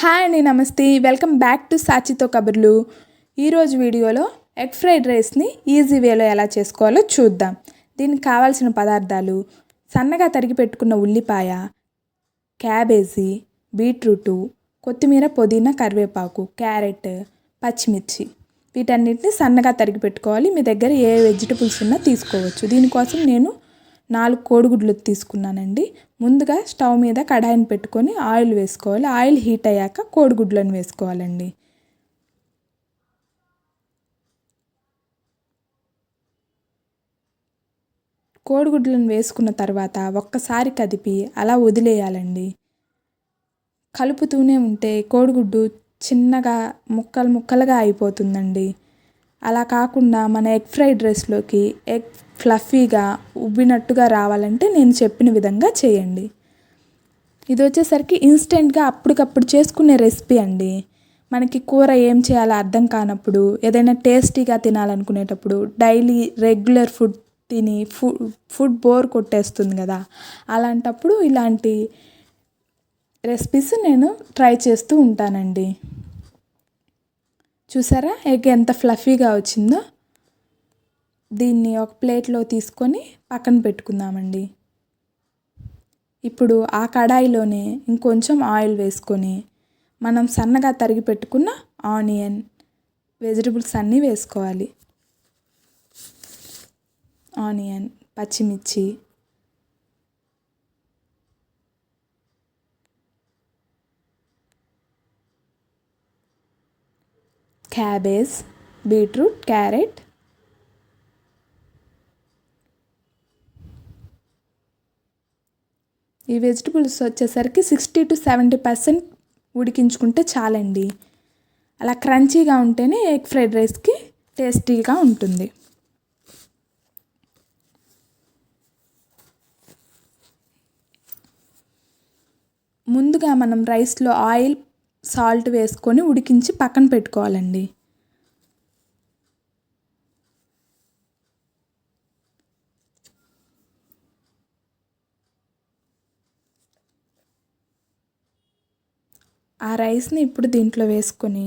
Hi అండి నమస్తే. Welcome back to సాచితో కబుర్లు. ఈరోజు వీడియోలో ఎగ్ ఫ్రైడ్ రైస్ని ఈజీ వేలో ఎలా చేసుకోవాలో చూద్దాం. దీనికి కావాల్సిన పదార్థాలు సన్నగా తరిగి పెట్టుకున్న ఉల్లిపాయ క్యాబేజీ బీట్రూటు కొత్తిమీర పుదీనా కరివేపాకు క్యారెట్ పచ్చిమిర్చి. వీటన్నిటిని సన్నగా తరిగి పెట్టుకోవాలి. మీ దగ్గర ఏ వెజిటబుల్స్ ఉన్నా తీసుకోవచ్చు. దీనికోసం నేను నాలుగు కోడిగుడ్లు తీసుకున్నానండి. ముందుగా స్టవ్ మీద కడాయిని పెట్టుకొని ఆయిల్ వేసుకోవాలి. ఆయిల్ హీట్ అయ్యాక కోడిగుడ్లను వేసుకోవాలండి. కోడిగుడ్లను వేసుకున్న తర్వాత ఒక్కసారి కదిపి అలా వదిలేయాలండి. కలుపుతూనే ఉంటే కోడిగుడ్డు చిన్నగా ముక్కలు ముక్కలుగా అయిపోతుందండి. అలా కాకుండా మన ఎగ్ ఫ్రైడ్ రైస్లోకి ఎగ్ ఫ్లఫీగా ఉబ్బినట్టుగా రావాలంటే నేను చెప్పిన విధంగా చేయండి. ఇది వచ్చేసరికి ఇన్స్టెంట్గా అప్పటికప్పుడు చేసుకునే రెసిపీ అండి. మనకి కూర ఏం చేయాలో అర్థం కానప్పుడు ఏదైనా టేస్టీగా తినాలనుకునేటప్పుడు డైలీ రెగ్యులర్ ఫుడ్ తిని ఫుడ్ ఫుడ్ బోర్ కొట్టేస్తుంది కదా. అలాంటప్పుడు ఇలాంటి రెసిపీస్ నేను ట్రై చేస్తూ ఉంటానండి. చూసారా? ఎగ్ ఎంత ఫ్లఫీగా వచ్చిందో? దీన్ని ఒక ప్లేట్లో తీసుకొని పక్కన పెట్టుకుందామండి. ఇప్పుడు ఆ కడాయిలోనే ఇంకొంచెం ఆయిల్ వేసుకొని మనం సన్నగా తరిగి పెట్టుకున్న ఆనియన్ వెజిటబుల్స్ అన్నీ వేసుకోవాలి. ఆనియన్ పచ్చిమిర్చి క్యాబేజ్ బీట్రూట్ క్యారెట్ ఈ వెజిటబుల్స్ వచ్చేసరికి సిక్స్టీ టు సెవెంటీ పర్సెంట్ ఉడికించుకుంటే చాలండి. అలా క్రంచీగా ఉంటేనే ఎగ్ ఫ్రైడ్ రైస్కి టేస్టీగా ఉంటుంది. ముందుగా మనం రైస్లో ఆయిల్ సాల్ట్ వేసుకొని ఉడికించి పక్కన పెట్టుకోవాలండి. ఆ రైస్ని ఇప్పుడు దీంట్లో వేసుకొని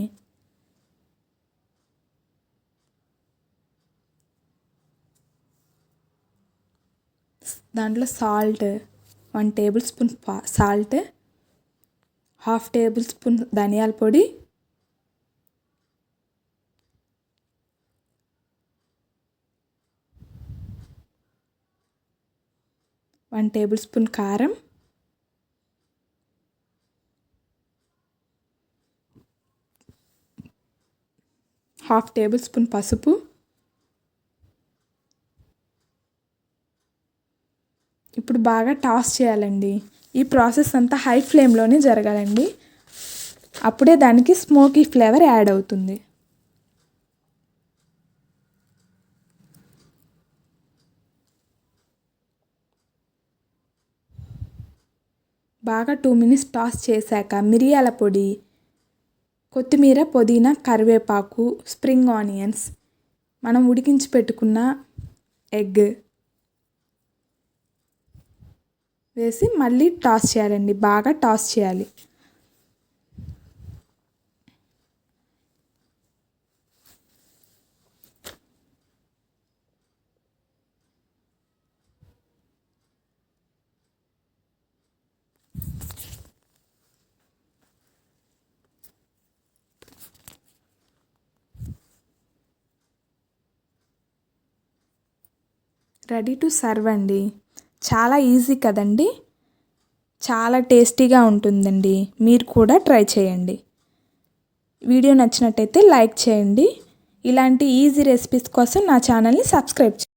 దాంట్లో salt one tablespoon salt half tablespoon ధనియాల పొడి వన్ టేబుల్ స్పూన్ కారం హాఫ్ టేబుల్ స్పూన్ పసుపు. ఇప్పుడు బాగా టాస్ చేయాలండి. ఈ ప్రాసెస్ అంతా హై ఫ్లేమ్లోనే జరగాలండి. అప్పుడే దానికి స్మోకీ ఫ్లేవర్ యాడ్ అవుతుంది. బాగా టూ మినిట్స్ టాస్ చేశాక మిరియాల పొడి కొత్తిమీర పుదీనా కరివేపాకు స్ప్రింగ్ ఆనియన్స్. మనం ఉడికించి పెట్టుకున్న ఎగ్ వేసి మళ్ళీ టాస్ చేయాలండి. బాగా టాస్ చేయాలి. రెడీ టు సర్వ్ అండి. చాలా ఈజీ కదండి? చాలా టేస్టీగా ఉంటుందండి. మీరు కూడా ట్రై చేయండి. వీడియో నచ్చినట్టయితే లైక్ చేయండి. ఇలాంటి ఈజీ రెసిపీస్ కోసం నా ఛానల్ని సబ్స్క్రైబ్ చేయండి.